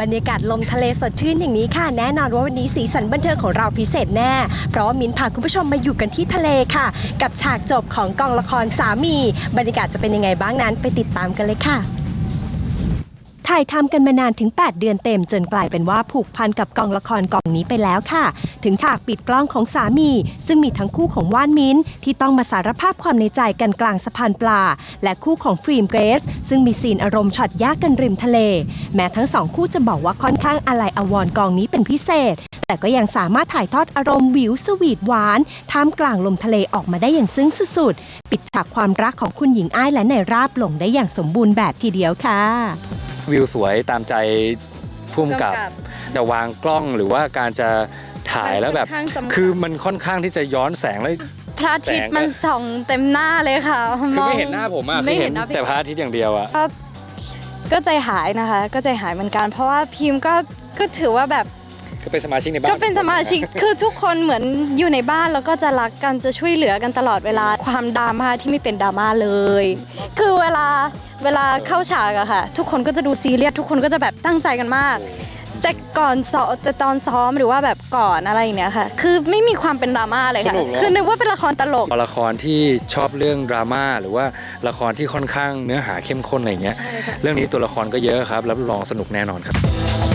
บรรยากาศลมทะเลสดชื่นอย่างนี้ค่ะ แน่นอนว่าวันนี้สีสันบันเทิงของเราพิเศษแน่ เพราะว่ามินพาคุณผู้ชมมาอยู่กันที่ทะเลค่ะ กับฉากจบของกองละครสามี บรรยากาศจะเป็นยังไงบ้างนั้นไปติดตามกันเลยค่ะ ถ่ายทำกันมานานถึง 8 เดือนเต็มจนกลายเป็นว่าผูกพันกับกองละครกองนี้ไปแล้วค่ะ ถึงฉากปิดกล้องของสามี ซึ่งมีทั้งคู่ของว่านมิ้น ที่ต้องมาสารภาพความในใจกันกลางสะพานปลา และคู่ของพรีมเกรซซึ่งมีซีนอารมณ์ช็อตยากกันริมทะเล แม้ทั้งสองคู่จะบอกว่าค่อนข้างอะไรอาวรณ์กองนี้เป็นพิเศษ แต่ก็ยังสามารถถ่ายทอดอารมณ์วิวสวีทหวานท่ามกลางลมทะเลออกมาได้อย่างซึ้งสุดๆ ปิดฉากความรักของคุณหญิงอ้ายและนายราบลงได้อย่างสมบูรณ์แบบทีเดียวค่ะ วิวสวยตามใจพุ่มกับกำกับ แต่วางกล้องหรือว่าการจะถ่ายแล้วแบบค่อนข้างจำกัดคือมันค่อนข้างที่จะย้อนแสงแล้วพระอาทิตแสย์งมันส่องเต็มหน้าเลยค่ะคือองไม่เห็นหน้าผมอะไม่คือเห็เห็นนหน้าพี่แต่พระอาทิตย์อย่างเดียวอะก็ใจหายนะคะ ก็ใจหายเหมือนกัน เพราะว่าพิมพ์ก็ก็ถือว่าแบบก็เป็นสมาชิกในบ้านก็เป็นสมาชิกคือทุกคนเหมือนอยู่ในบ้านแล้วก็จะรักกันจะช่วยเหลือกันตลอดเวลาความดราม่าที่ไม่เป็นดราม่าเลย คือเวลา เวลาเข้าฉากอะค่ะ ทุกคนก็จะดูซีเรียสทุกคนก็จะแบบตั้งใจกันมาก แต่ก่อนซ้อมแต่ตอนซ้อมหรือว่าแบบก่อนอะไรอย่างเนี้ยค่ะ คือไม่มีความเป็นดราม่าเลยค่ะคือนึกว่าเป็นละครตลก ละครที่ชอบเรื่องดราม่าหรือว่าละครที่ค่อนข้างเนื้อหาเข้มข้นอะไรอย่างเงี้ยใช่ค่ะเรื่องนี้ตัวละครก็เยอะครับรับรองสนุกแน่นอนครับ